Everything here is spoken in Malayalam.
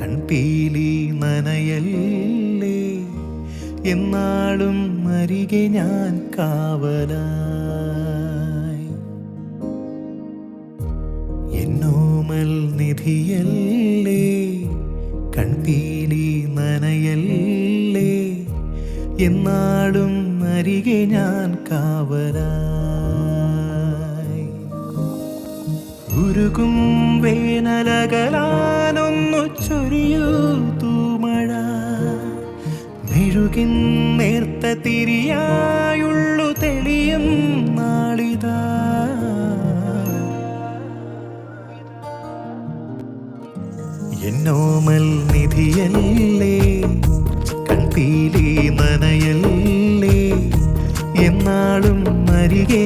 കൺപീലി നനയല്ലേ? എന്നാളും അരികെ ഞാൻ കാവലായി. എന്നോമൽ നിധിയല്ലേ? കൺപീലി നനയല്ലേ? എന്നാളും അരികെ ഞാൻ കാവലായി. ഉരുകും വേനലകലാനൊന്നു ചൊരിയൂ തൂമഴ. മെഴുകിൻ നേർത്ത തിരിയായുള്ളു തെളിയും നാളിതാ. എന്നോമൽ നിധിയല്ലേ കൺപീലി നനയല്ലേ എന്നാളും അരികെ